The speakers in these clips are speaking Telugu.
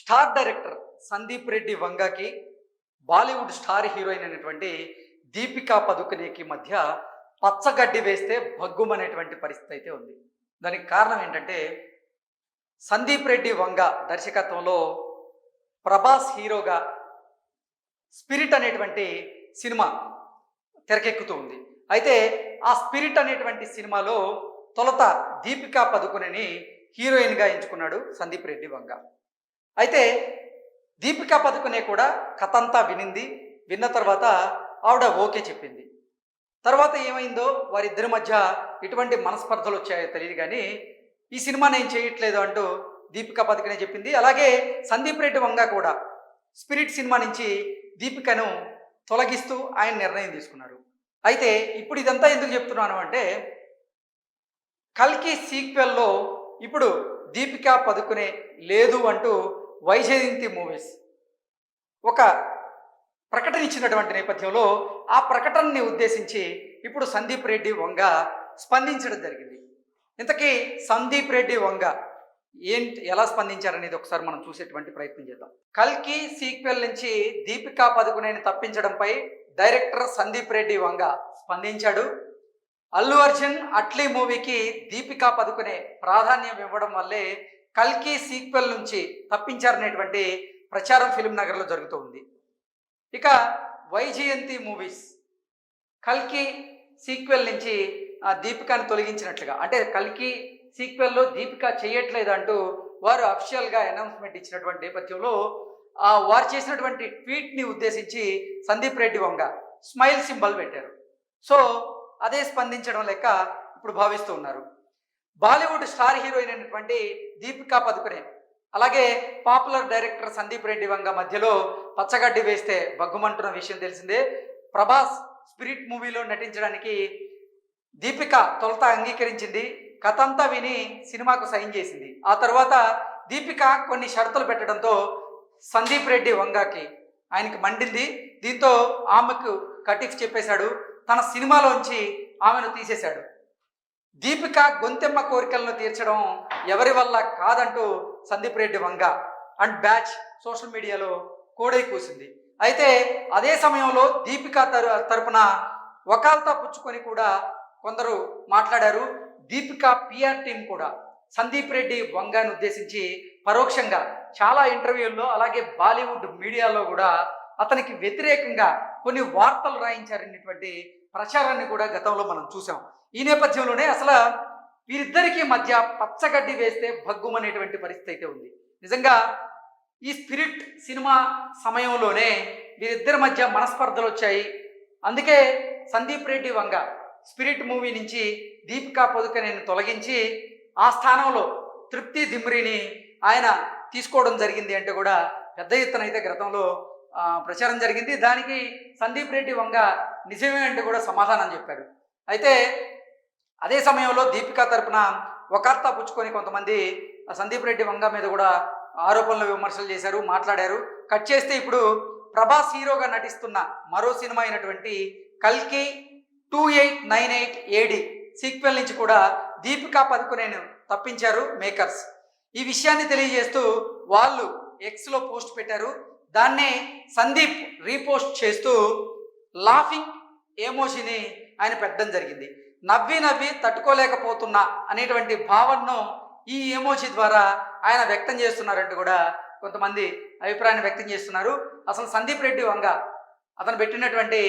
స్టార్ డైరెక్టర్ సందీప్ రెడ్డి వంగకి బాలీవుడ్ స్టార్ హీరోయిన్ అయినటువంటి దీపికా పదుకునేకి మధ్య పచ్చగడ్డి వేస్తే భగ్గుమనేటువంటి పరిస్థితి అయితే ఉంది. దానికి కారణం ఏంటంటే సందీప్ రెడ్డి వంగ దర్శకత్వంలో ప్రభాస్ హీరోగా స్పిరిట్ అనేటువంటి సినిమా తెరకెక్కుతూ ఉంది. అయితే ఆ స్పిరిట్ అనేటువంటి సినిమాలో తొలత దీపికా పదుకునేని హీరోయిన్గా ఎంచుకున్నాడు సందీప్ రెడ్డి వంగ. అయితే దీపికా పదుకునే కూడా కథ అంతా వినింది విన్న తర్వాత ఆవిడ ఓకే చెప్పింది. తర్వాత ఏమైందో వారిద్దరి మధ్య ఎటువంటి మనస్పర్ధలు వచ్చాయో తెలియదు కానీ ఈ సినిమా నేను చేయట్లేదు అంటూ దీపికా పదుకునే చెప్పింది. అలాగే సందీప్ రెడ్డి వంగ కూడా స్పిరిట్ సినిమా నుంచి దీపికను తొలగిస్తూ ఆయన నిర్ణయం తీసుకున్నారు. అయితే ఇప్పుడు ఇదంతా ఎందుకు చెప్తున్నాను అంటే కల్కి సీక్వెల్లో ఇప్పుడు దీపికా పదుకునే లేదు అంటూ వైజయంతి మూవీస్. ఒక ప్రకటన ఇచ్చినటువంటి నేపథ్యంలో ఆ ప్రకటనని ఉద్దేశించి ఇప్పుడు సందీప్ రెడ్డి వంగ స్పందించడం జరిగింది. ఇంతకీ సందీప్ రెడ్డి వంగ ఏంటి ఎలా స్పందించారనేది ఒకసారి మనం చూసేటువంటి ప్రయత్నం చేద్దాం. కల్కి సీక్వెల్ నుంచి దీపికా పదుకునేని తప్పించడంపై డైరెక్టర్ సందీప్ రెడ్డి వంగ స్పందించాడు. అల్లు అర్జున్ అట్లీ మూవీకి దీపికా పదుకునే ప్రాధాన్యం ఇవ్వడం వల్లే కల్కి సీక్వెల్ నుంచి తప్పించారనేటువంటి ప్రచారం ఫిలిం నగర్లో జరుగుతూ ఉంది. ఇక వైజయంతి మూవీస్ కల్కి సీక్వెల్ నుంచి ఆ దీపికాని తొలగించినట్లుగా అంటే కల్కి సీక్వెల్లో దీపిక చేయట్లేదు అంటూ వారు అఫిషియల్గా అనౌన్స్మెంట్ ఇచ్చినటువంటి నేపథ్యంలో ఆ వారు చేసినటువంటి ట్వీట్ని ఉద్దేశించి సందీప్ రెడ్డి వంగ స్మైల్ సింబల్ పెట్టారు. సో అదే స్పందించడం లెక్క ఇప్పుడు భావిస్తూ ఉన్నారు. బాలీవుడ్ స్టార్ హీరోయిన్ అయినటువంటి దీపికా పదుకునే అలాగే పాపులర్ డైరెక్టర్ సందీప్ రెడ్డి వంగ మధ్యలో పచ్చగడ్డి వేస్తే బగ్గుమంటున్న విషయం తెలిసిందే. ప్రభాస్ స్పిరిట్ మూవీలో నటించడానికి దీపిక తొలత అంగీకరించింది. కథంతా విని సినిమాకు సైన్ చేసింది. ఆ తర్వాత దీపిక కొన్ని షరతులు పెట్టడంతో సందీప్ రెడ్డి వంగాకి ఆయనకి మండింది. దీంతో ఆమెకు కటిఫ్ చెప్పేశాడు. తన సినిమాలోంచి ఆమెను తీసేశాడు. దీపిక గొంతెమ్మ కోరికలను తీర్చడం ఎవరి వల్ల కాదంటూ Sandeep Reddy Vanga and batch social మీడియాలో కోడై కూసింది. అయితే అదే సమయంలో దీపిక తర తరపున వకాల్తా పుచ్చుకొని కూడా కొందరు మాట్లాడారు. దీపిక పిఆర్ టీం కూడా సందీప్ రెడ్డి వంగాను ఉద్దేశించి పరోక్షంగా చాలా ఇంటర్వ్యూల్లో అలాగే బాలీవుడ్ మీడియాలో కూడా అతనికి వ్యతిరేకంగా కొన్ని వార్తలు రాయించారనేటువంటి ప్రచారాన్ని కూడా గతంలో మనం చూసాం. ఈ నేపథ్యంలోనే అసలు వీరిద్దరికీ మధ్య పచ్చగడ్డి వేస్తే భగ్గుమనేటువంటి పరిస్థితి అయితే ఉంది. నిజంగా ఈ స్పిరిట్ సినిమా సమయంలోనే వీరిద్దరి మధ్య మనస్పర్ధలు వచ్చాయి. అందుకే సందీప్ రెడ్డి వంగ స్పిరిట్ మూవీ నుంచి దీపికా పదుకనేని తొలగించి ఆ స్థానంలో తృప్తి దిమ్రిని ఆయన తీసుకోవడం జరిగింది అంటే కూడా పెద్ద ఎత్తున అయితే గతంలో ప్రచారం జరిగింది. దానికి సందీప్ రెడ్డి వంగ నిజమే అంటే కూడా సమాధానం చెప్పాడు. అయితే అదే సమయంలో దీపికా తరపున ఒకర్త పుచ్చుకొని కొంతమంది సందీప్ రెడ్డి వంగ మీద కూడా ఆరోపణలు విమర్శలు చేశారు మాట్లాడారు. కట్ చేస్తే ఇప్పుడు ప్రభాస్ హీరోగా నటిస్తున్న మరో సినిమా అయినటువంటి కల్కి two eight nine eight AD sequel నుంచి కూడా దీపికా పదుకునేను తప్పించారు మేకర్స్. ఈ విషయాన్ని తెలియజేస్తూ వాళ్ళు ఎక్స్లో పోస్ట్ పెట్టారు. దాన్నే సందీప్ రీపోస్ట్ చేస్తూ లాఫింగ్ ఏమోషిని ఆయన పెట్టడం జరిగింది. నవ్వి నవ్వి తట్టుకోలేకపోతున్నా అనేటువంటి భావనను ఈ ఎమోజీ ద్వారా ఆయన వ్యక్తం చేస్తున్నారంటూ కూడా కొంతమంది అభిప్రాయాన్ని వ్యక్తం చేస్తున్నారు. అసలు సందీప్ రెడ్డి వంగ అతను పెట్టినటువంటి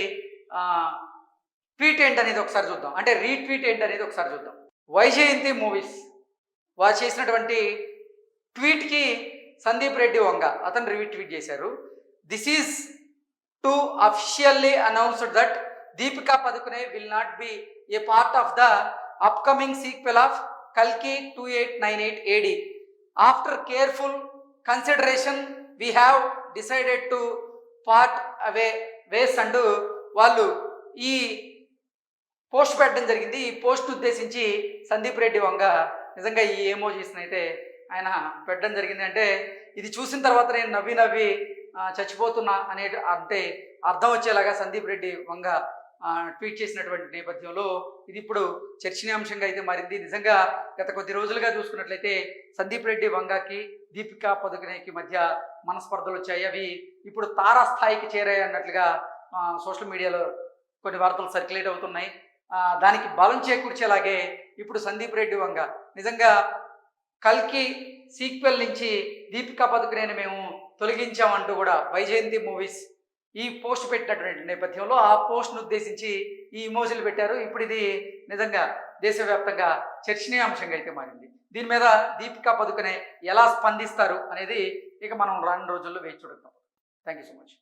ట్వీట్ ట్వీట్ ఏంటనేది ఒకసారి చూద్దాం. అంటే రీట్వీట్ ఏంటనేది ఒకసారి చూద్దాం. వైజయంతి మూవీస్ వారు చేసినటువంటి ట్వీట్కి సందీప్ రెడ్డి వంగ అతను రీట్వీట్ చేశారు. This is to officially announced that Deepika Padukone will not be a part of the upcoming sequel of కల్కి two eight nine eight AD after careful consideration we have decided to part away ways and వాళ్ళు ఈ పోస్ట్ పెట్టడం జరిగింది. ఈ పోస్ట్ ఉద్దేశించి సందీప్ రెడ్డి వంగ నిజంగా ఈ ఏమోజీస్ని అయితే ఆయన పెట్టడం జరిగింది అంటే ఇది చూసిన తర్వాత నేను నవ్వి నవ్వి చచ్చిపోతున్నా అనే అంటే అర్థం వచ్చేలాగా సందీప్ రెడ్డి వంగ ట్వీట్ చేసినటువంటి నేపథ్యంలో ఇది ఇప్పుడు చర్చనీయాంశంగా అయితే మారింది. నిజంగా గత కొద్ది రోజులుగా చూసుకున్నట్లయితే సందీప్ రెడ్డి వంగకి దీపికా పదుకునేకి మధ్య మనస్పర్ధలు వచ్చాయి. అవి ఇప్పుడు తారాస్థాయికి చేరాయి అన్నట్లుగా సోషల్ మీడియాలో కొన్ని వార్తలు సర్క్యులేట్ అవుతున్నాయి. దానికి బలం చేకూర్చేలాగే ఇప్పుడు సందీప్ రెడ్డి వంగ. నిజంగా కల్కి సీక్వెల్ నుంచి దీపికా పదుకునేని మేము తొలగించామంటూ కూడా వైజయంతి మూవీస్ ఈ పోస్ట్ పెట్టినటువంటి నేపథ్యంలో ఆ పోస్ట్ను ఉద్దేశించి ఈ ఇమోజీలు పెట్టారు. ఇప్పుడు ఇది నిజంగా దేశవ్యాప్తంగా చర్చనీయాంశంగా అయితే మారింది. దీని మీద దీపికా పదుకునే ఎలా స్పందిస్తారు అనేది ఇక మనం రాను రోజుల్లో వేచి చూడతాం థ్యాంక్ యూ సో మచ్